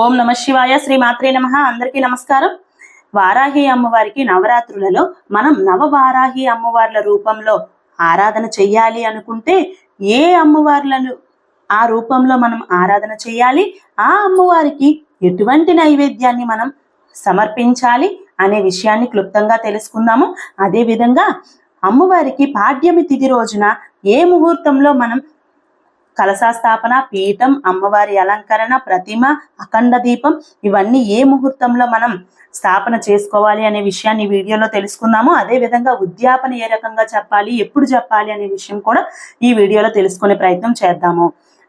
ఓం నమ శివాయ శ్రీ మాత్రే నమ. అందరికీ నమస్కారం. వారాహి అమ్మవారికి నవరాత్రులలో మనం నవవారాహి అమ్మవార్ల రూపంలో ఆరాధన చెయ్యాలి అనుకుంటే ఏ అమ్మవార్లను ఆ రూపంలో మనం ఆరాధన చేయాలి ఆ అమ్మవారికి ఎటువంటి నైవేద్యాన్ని మనం సమర్పించాలి అనే విషయాన్ని క్లుప్తంగా తెలుసుకుందాము. అదే విధంగా అమ్మవారికి పాడ్యమి తిథి రోజున ఏ ముహూర్తంలో మనం కలశాస్థాపన పీఠం అమ్మవారి అలంకరణ ప్రతిమ అఖండ దీపం ఇవన్నీ ఏ ముహూర్తంలో మనం స్థాపన చేసుకోవాలి అనే విషయాన్ని వీడియోలో తెలుసుకుందాము అదే విధంగా ఉద్యాపన ఏ రకంగా చెప్పాలి ఎప్పుడు చెప్పాలి అనే విషయం కూడా ఈ వీడియోలో తెలుసుకునే ప్రయత్నం చేద్దాము.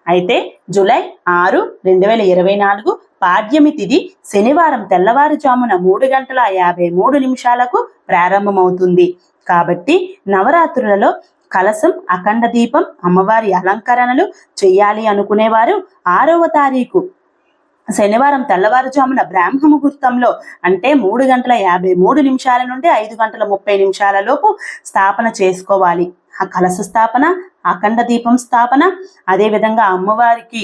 అయితే జూలై ఆరు రెండు వేల ఇరవై నాలుగు పాడ్యమి తిథి శనివారం తెల్లవారుజామున మూడు గంటల యాభై మూడు నిమిషాలకు ప్రారంభమవుతుంది. కాబట్టి నవరాత్రులలో కలసం అఖండ దీపం అమ్మవారి అలంకరణలు చెయ్యాలి అనుకునేవారు. ఆరవ తారీఖు శనివారం తెల్లవారుజామున బ్రాహ్మ ముహూర్తంలో అంటే మూడు గంటల యాభై మూడు నిమిషాల నుండి ఐదు గంటల ముప్పై నిమిషాల లోపు స్థాపన చేసుకోవాలి. ఆ కలశ స్థాపన అఖండ దీపం స్థాపన అదే విధంగా అమ్మవారికి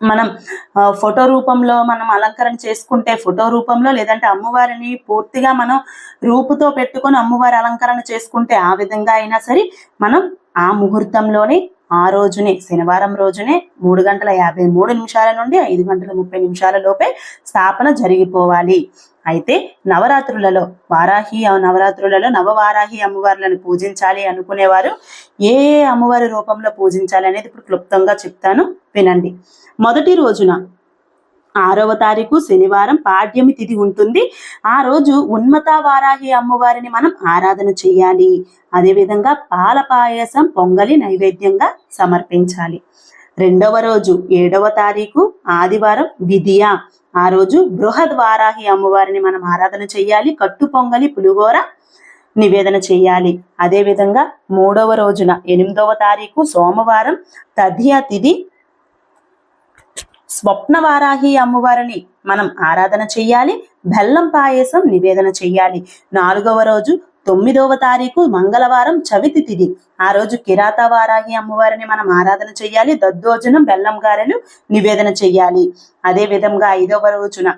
మనం ఆ, ఫోటో రూపంలో మనం అలంకరణ చేసుకుంటే ఫోటో రూపంలో లేదంటే అమ్మవారిని పూర్తిగా మనం రూపుతో పెట్టుకొని అమ్మవారి అలంకరణ చేసుకుంటే ఆ విధంగా అయినా సరే మనం ఆ ముహూర్తంలోనే ఆ రోజునే శనివారం రోజునే మూడు గంటల యాభై మూడు నిమిషాల నుండి ఐదు గంటల ముప్పై నిమిషాల లోపే స్థాపన జరిగిపోవాలి. అయితే నవరాత్రులలో వారాహి నవరాత్రులలో నవవారాహి అమ్మవార్లను పూజించాలి అనుకునేవారు ఏ అమ్మవారి రూపంలో పూజించాలి అనేది ఇప్పుడు క్లుప్తంగా చెప్తాను. వినండి. మొదటి రోజున ఆరవ తారీఖు శనివారం పాడ్యమి తిథి ఉంటుంది. ఆ రోజు ఉన్మత వారాహి అమ్మవారిని మనం ఆరాధన చేయాలి. అదేవిధంగా పాల పాయసం పొంగలి నైవేద్యంగా సమర్పించాలి. రెండవ రోజు ఏడవ తారీఖు ఆదివారం విధియ. ఆ రోజు బృహద్ వారాహి అమ్మవారిని మనం ఆరాధన చేయాలి. కట్టు పొంగలి పులిహోర నివేదన చేయాలి. అదేవిధంగా మూడవ రోజున ఎనిమిదవ తారీఖు సోమవారం తదియ తిథి స్వప్నవారాహి అమ్మవారిని మనం ఆరాధన చెయ్యాలి బెల్లం పాయసం నివేదన చెయ్యాలి. నాలుగవ రోజు తొమ్మిదవ తారీఖు మంగళవారం చవితి తిథి ఆ రోజు కిరాత వారాహి అమ్మవారిని మనం ఆరాధన చెయ్యాలి దద్దోజనం బెల్లం గారెలు నివేదన చెయ్యాలి. అదే విధంగా ఐదవ రోజున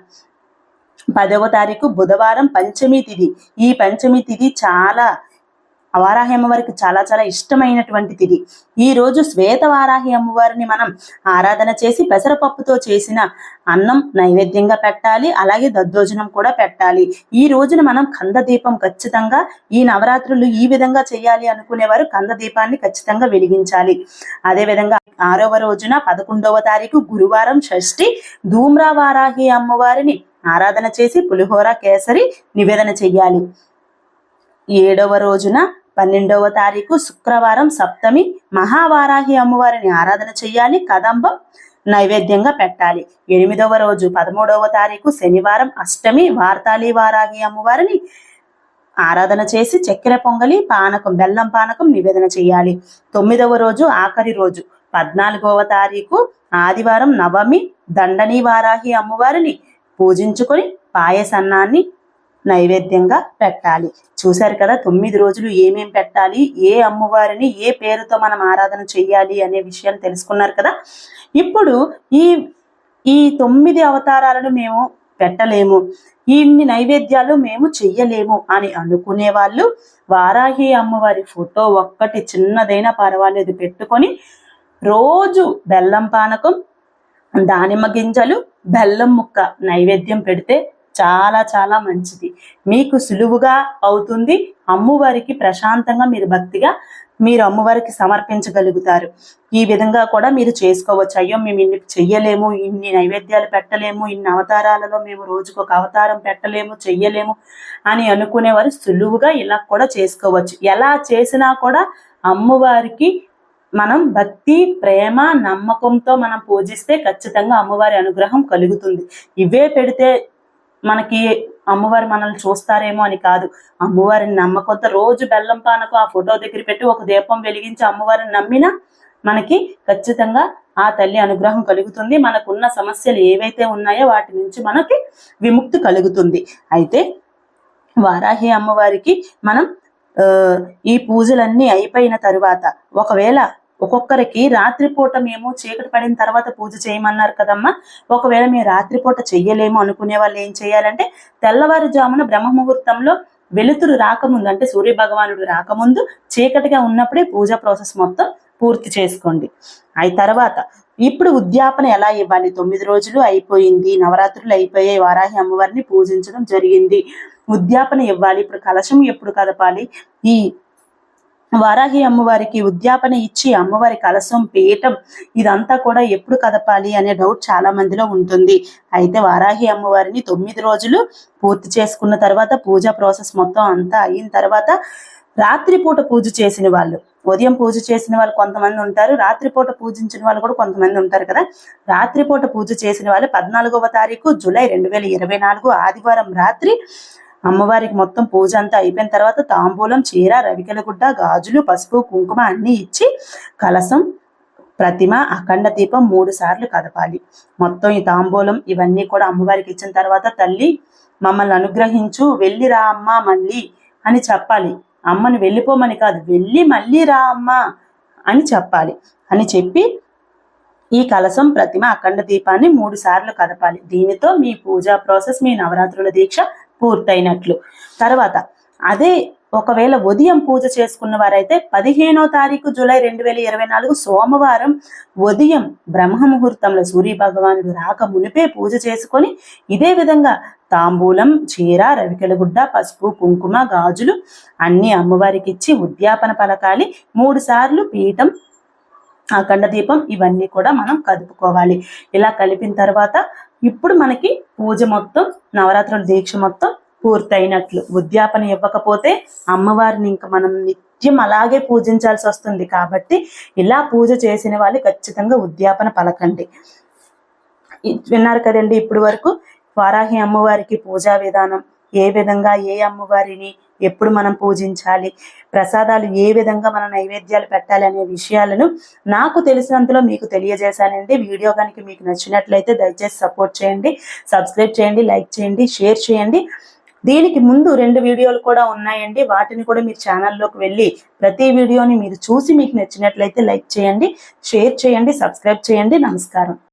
పదవ తారీఖు బుధవారం పంచమి తిథి ఈ పంచమి తిథి చాలా వారాహి అమ్మవారికి చాలా చాలా ఇష్టమైనటువంటి ఈ రోజు శ్వేత వారాహి అమ్మవారిని మనం ఆరాధన చేసి పెసరపప్పుతో చేసిన అన్నం నైవేద్యంగా పెట్టాలి అలాగే దద్దోజనం కూడా పెట్టాలి. ఈ రోజున మనం కంద దీపం ఖచ్చితంగా ఈ నవరాత్రులు ఈ విధంగా చేయాలి అనుకునేవారు కంద దీపాన్ని ఖచ్చితంగా వెలిగించాలి. అదే విధంగా ఆరవ రోజున పదకొండవ తారీఖు గురువారం షష్ఠి ధూమ్రా వారాహి అమ్మవారిని ఆరాధన చేసి పులిహోర కేసరి నివేదన చెయ్యాలి. ఏడవ రోజున పన్నెండవ తారీఖు శుక్రవారం సప్తమి మహావారాహి అమ్మవారిని ఆరాధన చెయ్యాలి కదంబం నైవేద్యంగా పెట్టాలి. ఎనిమిదవ రోజు పదమూడవ తారీఖు శనివారం అష్టమి వార్తాలి వారాహి అమ్మవారిని ఆరాధన చేసి చక్కెర పొంగలి పానకం బెల్లం పానకం నివేదన చేయాలి తొమ్మిదవ రోజు ఆఖరి రోజు పద్నాలుగవ తారీఖు ఆదివారం నవమి దండని వారాహి అమ్మవారిని పూజించుకొని పాయసన్నాన్ని నైవేద్యంగా పెట్టాలి. చూశారు కదా తొమ్మిది రోజులు ఏమేం పెట్టాలి ఏ అమ్మవారిని ఏ పేరుతో మనం ఆరాధన చేయాలి అనే విషయాన్ని తెలుసుకున్నారు కదా. ఇప్పుడు ఈ ఈ తొమ్మిది అవతారాలను మేము పెట్టలేము. ఇన్ని నైవేద్యాలు మేము చెయ్యలేము అని అనుకునే వాళ్ళు వారాహి అమ్మవారి ఫోటో ఒక్కటి చిన్నదైనా పర్వాలేదు. పెట్టుకొని రోజు బెల్లం పానకం దానిమ్మ గింజలు బెల్లం ముక్క నైవేద్యం పెడితే చాలా చాలా మంచిది. మీకు సులువుగా అవుతుంది. అమ్మవారికి ప్రశాంతంగా మీరు భక్తిగా మీరు అమ్మవారికి సమర్పించగలుగుతారు. ఈ విధంగా కూడా మీరు చేసుకోవచ్చు. అయ్యో మేము ఇన్ని చెయ్యలేము ఇన్ని నైవేద్యాలు పెట్టలేము ఇన్ని అవతారాలలో మేము రోజుకు ఒక అవతారం పెట్టలేము చెయ్యలేము అని అనుకునేవారు సులువుగా ఇలా కూడా చేసుకోవచ్చు. ఎలా చేసినా కూడా అమ్మవారికి మనం భక్తి ప్రేమ నమ్మకంతో మనం పూజిస్తే ఖచ్చితంగా అమ్మవారి అనుగ్రహం కలుగుతుంది. ఇవే పెడితే మనకి అమ్మవారు మనల్ని చూస్తారేమో అని కాదు. అమ్మవారిని నమ్మకంతో రోజు బెల్లం పానకు ఆ ఫోటో దగ్గర పెట్టి ఒక దీపం వెలిగించి అమ్మవారిని నమ్మినా మనకి ఖచ్చితంగా ఆ తల్లి అనుగ్రహం కలుగుతుంది. మనకున్న సమస్యలు ఏవైతే ఉన్నాయో వాటి నుంచి మనకి విముక్తి కలుగుతుంది. అయితే వారాహి అమ్మవారికి మనం ఈ పూజలన్నీ అయిపోయిన తరువాత ఒకవేళ ఒక్కొక్కరికి రాత్రిపూట మేము చీకటి పడిన తర్వాత పూజ చేయమన్నారు కదమ్మా. ఒకవేళ మేము రాత్రిపూట చెయ్యలేము అనుకునే వాళ్ళు ఏం చేయాలంటే తెల్లవారుజామున బ్రహ్మ ముహూర్తంలో వెలుతురు రాకముందు అంటే సూర్య భగవానుడు రాకముందు చీకటిగా ఉన్నప్పుడే పూజ ప్రాసెస్ మొత్తం పూర్తి చేసుకోండి. అయి తర్వాత ఇప్పుడు ఉద్యాపన ఎలా ఇవ్వాలి? తొమ్మిది రోజులు అయిపోయింది నవరాత్రులు అయిపోయాయి వారాహి అమ్మవారిని పూజించడం జరిగింది. ఉద్యాపన ఇవ్వాలి ఇప్పుడు కలశం ఎప్పుడు కదపాలి? ఈ వారాహి అమ్మవారికి ఉద్యాపన ఇచ్చి అమ్మవారి కలసం పీఠం ఇదంతా కూడా ఎప్పుడు కదపాలి అనే డౌట్ చాలా మందిలో ఉంటుంది. అయితే వారాహి అమ్మవారిని తొమ్మిది రోజులు పూర్తి చేసుకున్న తర్వాత పూజా ప్రాసెస్ మొత్తం అంతా అయిన తర్వాత రాత్రిపూట పూజ చేసిన వాళ్ళు ఉదయం పూజ చేసిన వాళ్ళు కొంతమంది ఉంటారు రాత్రిపూట పూజించిన వాళ్ళు కూడా కొంతమంది ఉంటారు కదా. రాత్రిపూట పూజ చేసిన వాళ్ళు పద్నాలుగవ తారీఖు జూలై రెండు వేల ఇరవై నాలుగు ఆదివారం రాత్రి అమ్మవారికి మొత్తం పూజ అంతా అయిపోయిన తర్వాత తాంబూలం చీర రవికెలగుడ్డ గాజులు పసుపు కుంకుమ అన్ని ఇచ్చి కలసం ప్రతిమ అఖండ దీపం మూడు సార్లు కదపాలి. మొత్తం ఈ తాంబూలం ఇవన్నీ కూడా అమ్మవారికి ఇచ్చిన తర్వాత తల్లి మమ్మల్ని అనుగ్రహించు వెళ్ళి రా అమ్మ మళ్ళీ అని చెప్పాలి. అమ్మని వెళ్ళిపోమని కాదు వెళ్ళి మళ్ళీ రా అమ్మ అని చెప్పాలి. అని చెప్పి ఈ కలసం ప్రతిమ అఖండ దీపాన్ని మూడు సార్లు కదపాలి. దీనితో మీ పూజా ప్రాసెస్ మీ నవరాత్రుల దీక్ష పూర్తయినట్లు. తర్వాత అదే ఒకవేళ ఉదయం పూజ చేసుకున్న వారైతే పదిహేనో తారీఖు జూలై రెండు వేల ఇరవై నాలుగు సోమవారం ఉదయం బ్రహ్మ ముహూర్తంలో సూర్య భగవానుడు రాక మునిపే పూజ చేసుకొని ఇదే విధంగా తాంబూలం చీర రవికెలగుడ్డ పసుపు కుంకుమ గాజులు అన్ని అమ్మవారికి ఇచ్చి ఉద్యాపన పలకాలి. మూడు సార్లు పీఠం అఖండ దీపం ఇవన్నీ కూడా మనం కదుపుకోవాలి. ఇలా కలిపిన తర్వాత ఇప్పుడు మనకి పూజ మొత్తం నవరాత్రుల దీక్ష మొత్తం పూర్తయినట్లు. ఉద్యాపన ఇవ్వకపోతే అమ్మవారిని ఇంకా మనం నిత్యం అలాగే పూజించాల్సి వస్తుంది. కాబట్టి ఇలా పూజ చేసిన వాళ్ళు ఖచ్చితంగా ఉద్యాపన పలకండి. విన్నారు కదండి ఇప్పటి వరకు వారాహి అమ్మవారికి పూజా విధానం. ఏ విధంగా ఏ అమ్మవారిని ఎప్పుడు మనం పూజించాలి ప్రసాదాలు ఏ విధంగా మనం నైవేద్యాలు పెట్టాలి అనే విషయాలను నాకు తెలిసినంతలో మీకు తెలియజేశానండి. వీడియో కనుక మీకు నచ్చినట్లయితే దయచేసి సపోర్ట్ చేయండి సబ్స్క్రైబ్ చేయండి లైక్ చేయండి షేర్ చేయండి. దీనికి ముందు రెండు వీడియోలు కూడా ఉన్నాయండి. వాటిని కూడా మీరు ఛానల్లోకి వెళ్ళి ప్రతి వీడియోని మీరు చూసి మీకు నచ్చినట్లయితే లైక్ చేయండి షేర్ చేయండి సబ్స్క్రైబ్ చేయండి. నమస్కారం.